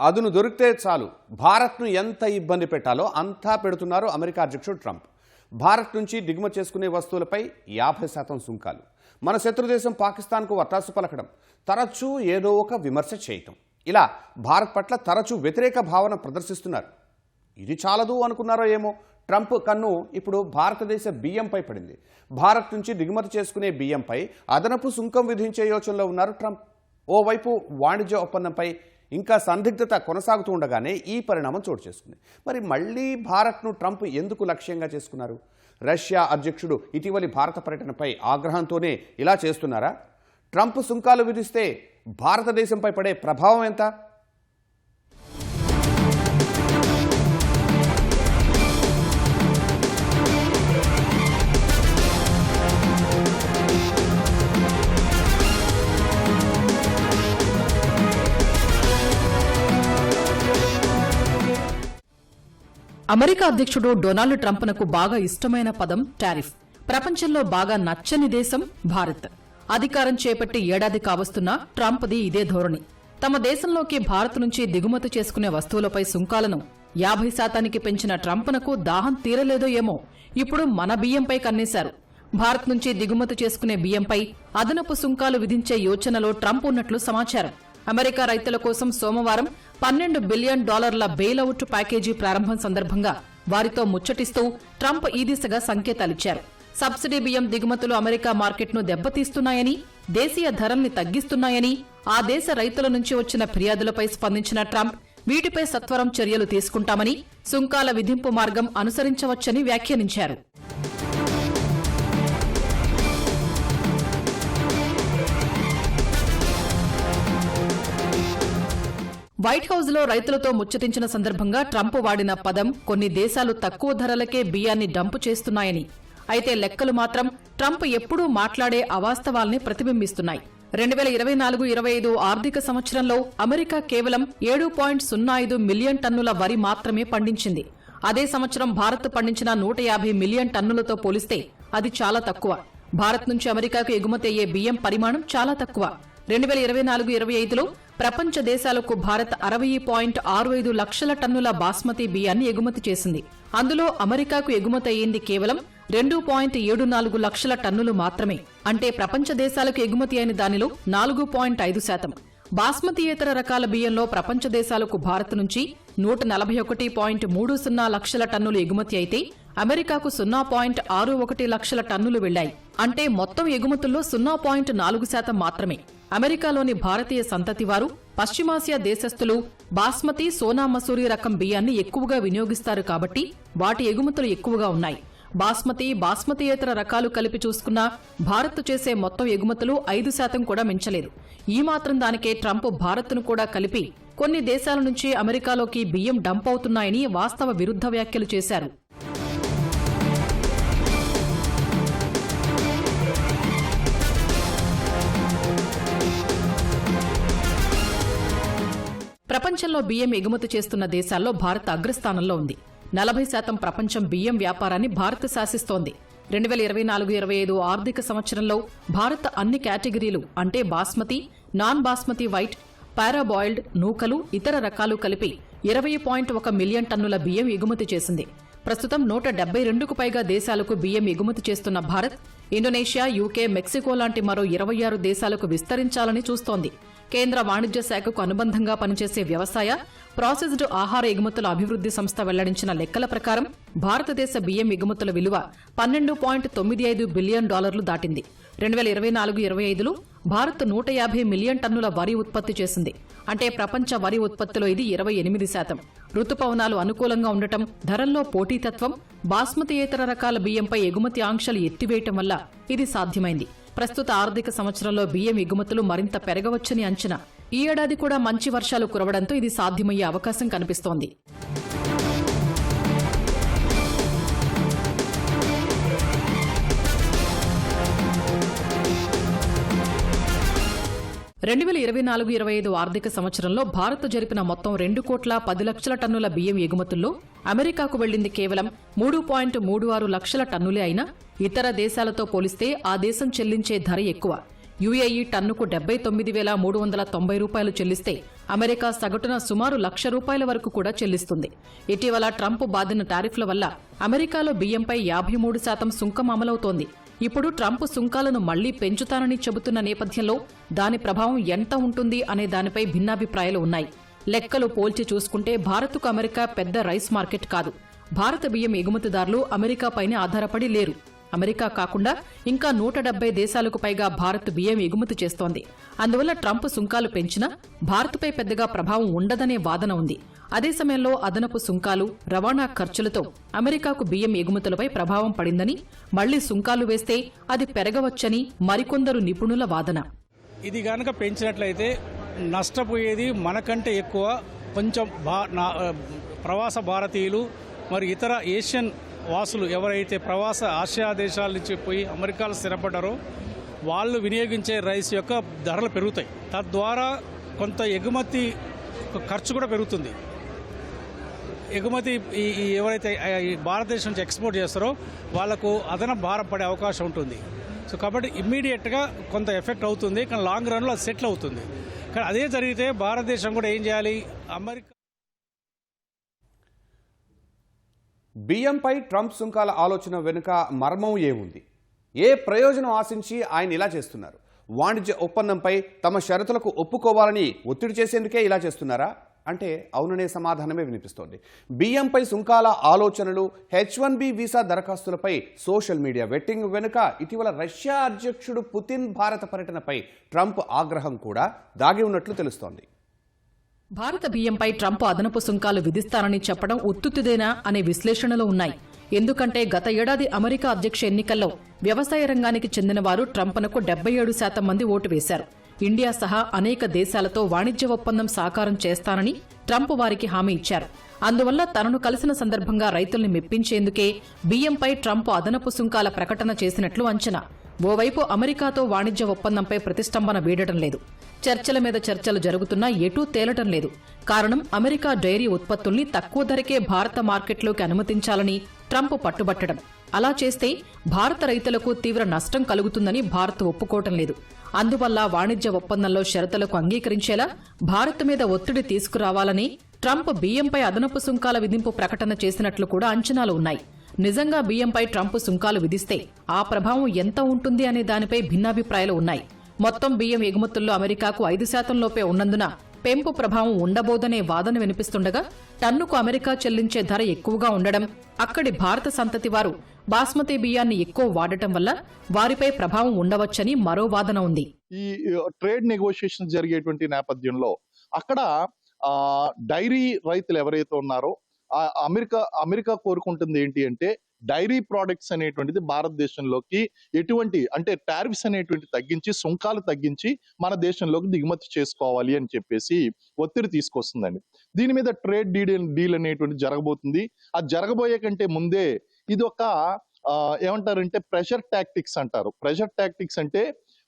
అదును దొరికితే చాలు. భారత్ను ఎంత ఇబ్బంది పెట్టాలో అంతా పెడుతున్నారు అమెరికా అధ్యక్షుడు ట్రంప్. భారత్ నుంచి దిగుమతి చేసుకునే వస్తువులపై యాభై శాతం సుంకాలు. మన శత్రుదేశం పాకిస్తాన్కు వత్తాసు పలకడం తరచూ ఏదో ఒక విమర్శ చేయటం. ఇలా భారత్ పట్ల తరచూ వ్యతిరేక భావన ప్రదర్శిస్తున్నారు. ఇది చాలదు అనుకున్నారో ఏమో. ట్రంప్ కన్ను ఇప్పుడు భారతదేశ బియ్యంపై పడింది. భారత్ నుంచి దిగుమతి చేసుకునే బియ్యంపై అదనపు సుంకం విధించే యోచనలో ఉన్నారు ట్రంప్. ఓవైపు వాణిజ్య ఒప్పందంపై ఇంకా సందిగ్ధత కొనసాగుతూ ఉండగానే ఈ పరిణామం చోటు చేసుకుంది. మరి మళ్ళీ భారత్ను ట్రంప్ ఎందుకు లక్ష్యంగా చేసుకున్నారు? రష్యా అధ్యక్షుడు ఇటీవలి భారత పర్యటనపై ఆగ్రహంతోనే ఇలా చేస్తున్నారా? ట్రంప్ సుంకాలు విధిస్తే భారతదేశంపై పడే ప్రభావం ఎంత? అమెరికా అధ్యక్షుడు డొనాల్డ్ ట్రంప్నకు బాగా ఇష్టమైన పదం టారిఫ్. ప్రపంచంలో బాగా నచ్చని దేశం భారత్. అధికారం చేపట్టి ఏడాది కావస్తున్నా ట్రంప్ది ఇదే ధోరణి. తమ దేశంలోకి భారత్ నుంచి దిగుమతి చేసుకునే వస్తువులపై సుంకాలను యాభై శాతానికి పెంచిన ట్రంప్నకు దాహం తీరలేదో ఏమో ఇప్పుడు మన బియ్యంపై కన్నేశారు. భారత్ నుంచి దిగుమతి చేసుకునే బియ్యంపై అదనపు సుంకాలు విధించే యోచనలో ట్రంప్ ఉన్నట్లు సమాచారం. అమెరికా రైతుల కోసం సోమవారం పన్నెండు బిలియన్ డాలర్ల బెయిలౌట్ ప్యాకేజీ ప్రారంభం సందర్భంగా వారితో ముచ్చటిస్తూ ట్రంప్ ఈ దిశగా సంకేతాలిచ్చారు. సబ్సిడీ బియ్యం దిగుమతులు అమెరికా మార్కెట్ను దెబ్బతీస్తున్నాయని దేశీయ ధరల్ని తగ్గిస్తున్నాయని ఆ దేశ రైతుల నుంచి వచ్చిన ఫిర్యాదులపై స్పందించిన ట్రంప్ వీటిపై సత్వరం చర్యలు తీసుకుంటామని సుంకాల విధింపు మార్గం అనుసరించవచ్చని వ్యాఖ్యానించారు. వైట్ హౌస్లో రైతులతో ముచ్చటించిన సందర్భంగా ట్రంప్ వాడిన పదం కొన్ని దేశాలు తక్కువ ధరలకే బియ్యాన్ని డంపు చేస్తున్నాయని. అయితే లెక్కలు మాత్రం ట్రంప్ ఎప్పుడూ మాట్లాడే అవాస్తవాల్ని ప్రతిబింబిస్తున్నాయి. రెండు వేల ఇరవై నాలుగు ఇరవై ఐదు ఆర్థిక సంవత్సరంలో అమెరికా కేవలం ఏడు పాయింట్ సున్నా ఐదు మిలియన్ టన్నుల వరి మాత్రమే పండించింది. అదే సంవత్సరం భారత్ పండించిన నూట యాభై మిలియన్ టన్నులతో పోలిస్తే అది చాలా తక్కువ. భారత్ నుంచి అమెరికాకు ఎగుమతి అయ్యే బియ్యం పరిమాణం చాలా తక్కువ. రెండు వేల ఇరవై నాలుగు ఇరవై ఐదులో ప్రపంచ దేశాలకు భారత్ అరవై పాయింట్ ఆరు ఐదు లక్షల టన్నుల బాస్మతి బియ్యాన్ని ఎగుమతి చేసింది. అందులో అమెరికాకు ఎగుమతి అయ్యింది కేవలం రెండు పాయింట్ ఏడు నాలుగు లక్షల టన్నులు మాత్రమే. అంటే ప్రపంచ దేశాలకు ఎగుమతి అయిన దానిలో నాలుగు పాయింట్ ఐదు శాతం. బాస్మతీయేతర రకాల బియ్యంలో ప్రపంచ దేశాలకు భారత్ నుంచి నూట నలభై ఒకటి పాయింట్ మూడు సున్నా లక్షల టన్నులు ఎగుమతి అయితే అమెరికాకు సున్నా పాయింట్ ఆరు ఒకటి లక్షల టన్నులు వెళ్ళాయి అంటే మొత్తం ఎగుమతుల్లో సున్నా పాయింట్ నాలుగు శాతం మాత్రమే. అమెరికాలోని భారతీయ సంతతి వారు పశ్చిమాసియా దేశస్థులు బాస్మతి సోనా మసూరి రకం బియ్యాన్ని ఎక్కువగా వినియోగిస్తారు కాబట్టి వాటి ఎగుమతులు ఎక్కువగా ఉన్నాయి. బాస్మతి బాస్మతియేతర రకాలు కలిపి చూసుకున్నా భారత్ చేసే మొత్తం ఎగుమతులు ఐదు శాతం కూడా మించలేదు. ఈ మాత్రం దానికే ట్రంప్ భారత్ను కూడా కలిపి కొన్ని దేశాల నుంచి అమెరికాలోకి బియ్యం డంప్ అవుతున్నాయని వాస్తవ విరుద్ధ వ్యాఖ్యలు చేశారు. ప్రపంచంలో బియ్యం ఎగుమతి చేస్తున్న దేశాల్లో భారత్ అగ్రస్థానంలో ఉంది. నలభై శాతం ప్రపంచం బియ్యం వ్యాపారాన్ని భారత్ శాసిస్తోంది. రెండు వేల ఇరవై నాలుగు ఇరవై ఐదు ఆర్థిక సంవత్సరంలో భారత్ అన్ని కేటగిరీలు అంటే basmati non basmati white parboiled నూకలు ఇతర రకాలు కలిపి ఇరవై పాయింట్ ఒక మిలియన్ టన్నుల బియ్యం ఎగుమతి చేసింది. ప్రస్తుతం నూట డెబ్బై రెండుకు పైగా దేశాలకు బియ్యం ఎగుమతి చేస్తున్న భారత్ ఇండోనేషియా యూకే మెక్సికో లాంటి మరో ఇరవై ఆరు దేశాలకు విస్తరించాలని చూస్తోంది. కేంద్ర వాణిజ్య శాఖకు అనుబంధంగా పనిచేసే వ్యవసాయ ప్రాసెస్డ్ ఆహార ఎగుమతుల అభివృద్ధి సంస్థ వెల్లడించిన లెక్కల ప్రకారం భారతదేశ బియ్యం ఎగుమతుల విలువ పన్నెండు పాయింట్ తొమ్మిది ఐదు బిలియన్ డాలర్లు దాటింది. రెండు వేల ఇరవై నాలుగు ఇరవై ఐదులో భారత్ నూట యాభై మిలియన్ టన్నుల వరి ఉత్పత్తి చేసింది. అంటే ప్రపంచ వరి ఉత్పత్తిలో ఇది ఇరవై ఎనిమిది శాతం. రుతుపవనాలు అనుకూలంగా ఉండటం ధరల్లో పోటీతత్వం బాస్మతీయేతర రకాల బియ్యంపై ఎగుమతి ఆంక్షలు ఎత్తివేయటం వల్ల ఇది సాధ్యమైంది. ప్రస్తుత ఆర్థిక సంవత్సరంలో బియ్యం ఎగుమతులు మరింత పెరగవచ్చని అంచనా. ఈ ఏడాది కూడా మంచి వర్షాలు కురవడంతో ఇది సాధ్యమయ్యే అవకాశం కనిపిస్తోంది. రెండు వేల ఇరవై నాలుగు ఇరవై ఐదు ఆర్థిక సంవత్సరంలో భారత్ జరిపిన మొత్తం రెండు కోట్ల పది లక్షల టన్నుల బియ్యం ఎగుమతుల్లో అమెరికాకు వెళ్ళింది కేవలం మూడు పాయింట్ మూడు ఆరు లక్షల టన్నులే అయినా ఇతర దేశాలతో పోలిస్తే ఆ దేశం చెల్లించే ధర ఎక్కువ. యుఏఈ టన్నుకు డెబ్బై తొమ్మిది వేల మూడు వందల తొంభై రూపాయలు చెల్లిస్తే అమెరికా సగటున సుమారు లక్ష రూపాయల వరకు కూడా చెల్లిస్తుంది. ఇటీవల ట్రంప్ బాధిన టారిఫ్ల వల్ల అమెరికాలో బియ్యంపై యాభై మూడు శాతం సుంకం అమలవుతోంది. ఇప్పుడు ట్రంప్ సుంకాలను మళ్ళీ పెంచుతానని చెబుతున్న నేపథ్యంలో దాని ప్రభావం ఎంత ఉంటుంది అనే దానిపై భిన్నాభిప్రాయాలు ఉన్నాయి. లెక్కలు పోల్చి చూసుకుంటే భారత్కు అమెరికా పెద్ద రైస్ మార్కెట్ కాదు. భారత బియ్యం ఎగుమతిదారులు అమెరికాపైనే ఆధారపడి లేరు. అమెరికా కాకుండా ఇంకా నూట డెబ్బై దేశాలకు పైగా భారత్ బియ్యం ఎగుమతి చేస్తోంది. అందువల్ల ట్రంప్ సుంకాలు పెంచినా భారత్పై పెద్దగా ప్రభావం ఉండదనే వాదన ఉంది. అదే సమయంలో అదనపు సుంకాలు రవాణా ఖర్చులతో అమెరికాకు బియ్యం ఎగుమతులపై ప్రభావం పడిందని మళ్ళీ సుంకాలు వేస్తే అది పెరగవచ్చని మరికొందరు నిపుణుల వాదన. ఇది కనుక పెంచినట్లయితే నష్టపోయేది మనకంటే ఎక్కువ కొంచెం నా ప్రవాస భారతీయులు మరి ఇతర ఏషియన్ వాసులు ఎవరైతే ప్రవాస ఆసియా దేశాల నుంచి పోయి అమెరికాలో స్థిరపడ్డారో వాళ్ళు వినియోగించే రైస్ యొక్క ధరలు పెరుగుతాయి. తద్వారా కొంత ఎగుమతి ఖర్చు కూడా పెరుగుతుంది. ఎగుమతి ఈ ఎవరైతే ఈ భారతదేశం నుంచి ఎక్స్పోర్ట్ చేస్తారో వాళ్ళకు అదన భారం పడే అవకాశం ఉంటుంది. సో కాబట్టి ఇమ్మీడియట్గా కొంత ఎఫెక్ట్ అవుతుంది. కానీ లాంగ్ రన్లో అది సెటిల్ అవుతుంది. కానీ అదే జరిగితే భారతదేశం కూడా ఏం చేయాలి? అమెరికా బియ్యంపై ట్రంప్ సుంకాల ఆలోచన వెనుక మర్మం ఏముంది? ఏ ప్రయోజనం ఆశించి ఆయన ఇలా చేస్తున్నారు? వాణిజ్య ఒప్పందంపై తమ షరతులకు ఒప్పుకోవాలని ఒత్తిడి చేసేందుకే ఇలా చేస్తున్నారా? అంటే అవుననే సమాధానమే వినిపిస్తోంది. బియ్యంపై సుంకాల ఆలోచనలు హెచ్ వన్ బి వీసా దరఖాస్తులపై సోషల్ మీడియా వెట్టింగ్ వెనుక ఇటీవల రష్యా అధ్యక్షుడు పుతిన్ భారత పర్యటనపై ట్రంప్ ఆగ్రహం కూడా దాగి ఉన్నట్లు తెలుస్తోంది. భారత బియ్యంపై ట్రంప్ అదనపు సుంకాలు విధిస్తానని చెప్పడం ఉత్తుత్తిదేనా అనే విశ్లేషణలు ఉన్నాయి. ఎందుకంటే గత ఏడాది అమెరికా అధ్యక్ష ఎన్నికల్లో వ్యవసాయ రంగానికి చెందిన వారు ట్రంప్నకు డెబ్బై ఏడు శాతం మంది ఓటు వేశారు. ఇండియా సహా అనేక దేశాలతో వాణిజ్య ఒప్పందం సాకారం చేస్తానని ట్రంప్ వారికి హామీ ఇచ్చారు. అందువల్ల తనను కలిసిన సందర్భంగా రైతుల్ని మెప్పించేందుకే బియ్యంపై ట్రంప్ అదనపు సుంకాల ప్రకటన చేసినట్లు అంచనా. ఓవైపు అమెరికాతో వాణిజ్య ఒప్పందంపై ప్రతిష్టంభన వీడటం లేదు. చర్చల మీద చర్చలు జరుగుతున్నా ఎటూ తేలటం లేదు. కారణం అమెరికా డైరీ ఉత్పత్తుల్ని తక్కువ ధరకే భారత మార్కెట్లోకి అనుమతించాలని ట్రంప్ పట్టుబట్టడం. అలా చేస్తే భారత రైతులకు తీవ్ర నష్టం కలుగుతుందని భారత్ ఒప్పుకోవటం లేదు. అందువల్ల వాణిజ్య ఒప్పందంలో షరతులకు అంగీకరించేలా భారత్ మీద ఒత్తిడి తీసుకురావాలని ట్రంప్ బియ్యంపై అదనపు సుంకాల విధింపు ప్రకటన చేసినట్లు కూడా అంచనాలు ఉన్నాయి. నిజంగా బియ్యంపై ట్రంప్ సుంకాలు విధిస్తే ఆ ప్రభావం ఎంత ఉంటుంది అనే దానిపై భిన్నాభిప్రాయాలు ఉన్నాయి. మొత్తం బియ్యం ఎగుమతుల్లో అమెరికాకు ఐదు శాతం లోపే ఉన్నందున పెంపు ప్రభావం ఉండబోదనే వాదన వినిపిస్తుండగా టన్నుకు అమెరికా చెల్లించే ధర ఎక్కువగా ఉండడం అక్కడి భారత సంతతి వారు బాస్మతి బియ్యాన్ని ఎక్కువ వాడటం వల్ల వారిపై ప్రభావం ఉండవచ్చని మరో వాదన ఉంది. ఈ ట్రేడ్ నెగోషియేషన్ జరిగేటువంటి నేపథ్యంలో అక్కడ డైరీ రైతులు ఎవరైతే ఉన్నారో అమెరికా అమెరికా కోరుకుంటుంది ఏంటి అంటే డైరీ ప్రోడక్ట్స్ అనేటువంటిది భారతదేశంలోకి ఎటువంటి అంటే టారిఫ్స్ అనేటువంటి తగ్గించి సుంకాలు తగ్గించి మన దేశంలోకి దిగుమతి చేసుకోవాలి అని చెప్పేసి ఒత్తిడి తీసుకొస్తుందండి. దీని మీద ట్రేడ్ డీల్ డీల్ అనేటువంటి జరగబోతుంది. అది జరగబోయే కంటే ముందే ఇది ఒక ఏమంటారంటే ప్రెషర్ టాక్టిక్స్ అంటారు. ప్రెషర్ టాక్టిక్స్ అంటే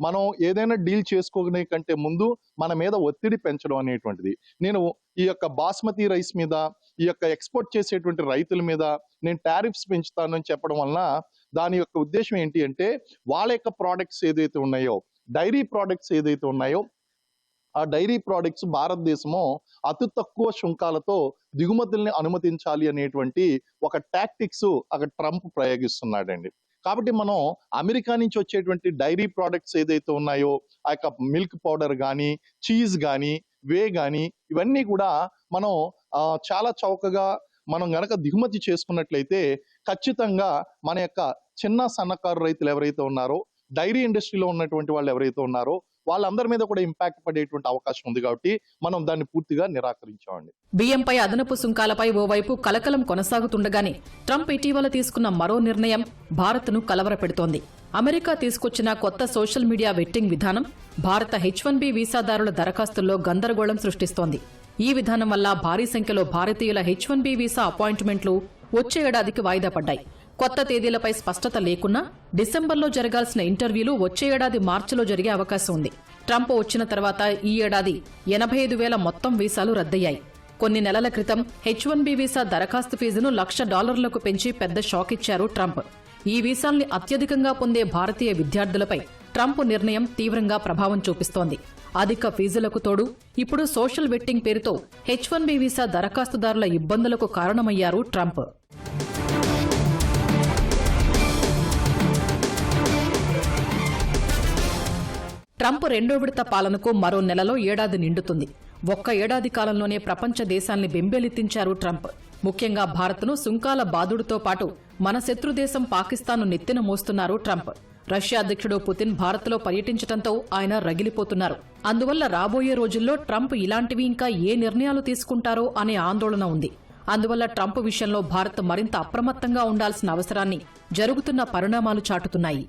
మనం ఏదైనా డీల్ చేసుకోనే కంటే ముందు మన మీద ఒత్తిడి పెంచడం అనేటువంటిది. నేను ఈ యొక్క బాస్మతి రైస్ మీద ఈ యొక్క ఎక్స్పోర్ట్ చేసేటువంటి రైతుల మీద నేను టారిఫ్స్ పెంచుతానని చెప్పడం వలన దాని యొక్క ఉద్దేశం ఏంటి అంటే వాళ్ళ యొక్క ప్రోడక్ట్స్ ఏదైతే ఉన్నాయో డైరీ ప్రోడక్ట్స్ ఏదైతే ఉన్నాయో ఆ డైరీ ప్రోడక్ట్స్ భారతదేశము అతి తక్కువ శుంకాలతో దిగుమతుల్ని అనుమతించాలి అనేటువంటి ఒక టాక్టిక్స్ అక్కడ ట్రంప్ ప్రయోగిస్తున్నాడండి. కాబట్టి మనం అమెరికా నుంచి వచ్చేటువంటి డైరీ ప్రోడక్ట్స్ ఏదైతే ఉన్నాయో ఆ యొక్క మిల్క్ పౌడర్ కానీ చీజ్ కానీ వే కానీ ఇవన్నీ కూడా మనం చాలా చౌకగా మనం గనక దిగుమతి చేసుకున్నట్లయితే ఖచ్చితంగా మన యొక్క చిన్న సన్నకారు రైతులు ఎవరైతే ఉన్నారో డైరీ ఇండస్ట్రీలో ఉన్నటువంటి వాళ్ళు ఎవరైతే ఉన్నారో వాళ్ళందరి మీద కూడా ఇంపాక్ట్ పడేటువంటి అవకాశం ఉంది కాబట్టి మనం దాన్ని పూర్తిగా నిరాకరించామండి. బియ్యంపై అదనపు సుంకాలపై ఓవైపు కలకలం కొనసాగుతుండగానే ట్రంప్ ఇటీవల తీసుకున్న మరో నిర్ణయం భారత్ను కలవరపెడుతోంది. అమెరికా తీసుకొచ్చిన కొత్త సోషల్ మీడియా వెట్టింగ్ విధానం భారత హెచ్ వన్ బి వీసాదారుల దరఖాస్తుల్లో గందరగోళం సృష్టిస్తోంది. ఈ విధానం వల్ల భారీ సంఖ్యలో భారతీయుల హెచ్ వన్ బి వీసా అపాయింట్మెంట్లు వచ్చే ఏడాదికి వాయిదా పడ్డాయి. కొత్త తేదీలపై స్పష్టత లేకున్నా డిసెంబర్లో జరగాల్సిన ఇంటర్వ్యూలు వచ్చే ఏడాది మార్చిలో జరిగే అవకాశం ఉంది. ట్రంప్ వచ్చిన తర్వాత ఈ ఏడాది ఎనభై ఐదు వేల మొత్తం వీసాలు రద్దయ్యాయి. కొన్ని నెలల క్రితం హెచ్ వన్ బి వీసా దరఖాస్తు ఫీజును లక్ష డాలర్లకు పెంచి పెద్ద షాక్ ఇచ్చారు ట్రంప్. ఈ వీసాల్ని అత్యధికంగా పొందే భారతీయ విద్యార్థులపై ట్రంప్ నిర్ణయం తీవ్రంగా ప్రభావం చూపిస్తోంది. అధిక ఫీజులకు తోడు ఇప్పుడు సోషల్ వెట్టింగ్ పేరుతో హెచ్ వన్ బి వీసా దరఖాస్తుదారుల ఇబ్బందులకు కారణమయ్యారు ట్రంప్. ట్రంప్ రెండో విడత పాలనకు మరో నెలలో ఏడాది నిండుతుంది. ఒక్క ఏడాది కాలంలోనే ప్రపంచ దేశాల్ని బెంబేలెత్తించారు ట్రంప్. ముఖ్యంగా భారత్ను సుంకాల బాదుడుతో పాటు మన శత్రుదేశం పాకిస్తాన్ను నెత్తిన మోస్తున్నారు ట్రంప్. రష్యా అధ్యక్షుడు పుతిన్ భారత్లో పర్యటించడంతో ఆయన రగిలిపోతున్నారు. అందువల్ల రాబోయే రోజుల్లో ట్రంప్ ఇలాంటివి ఇంకా ఏ నిర్ణయాలు తీసుకుంటారో అనే ఆందోళన ఉంది. అందువల్ల ట్రంప్ విషయంలో భారత్ మరింత అప్రమత్తంగా ఉండాల్సిన అవసరాన్ని జరుగుతున్న పరిణామాలు చాటుతున్నాయి.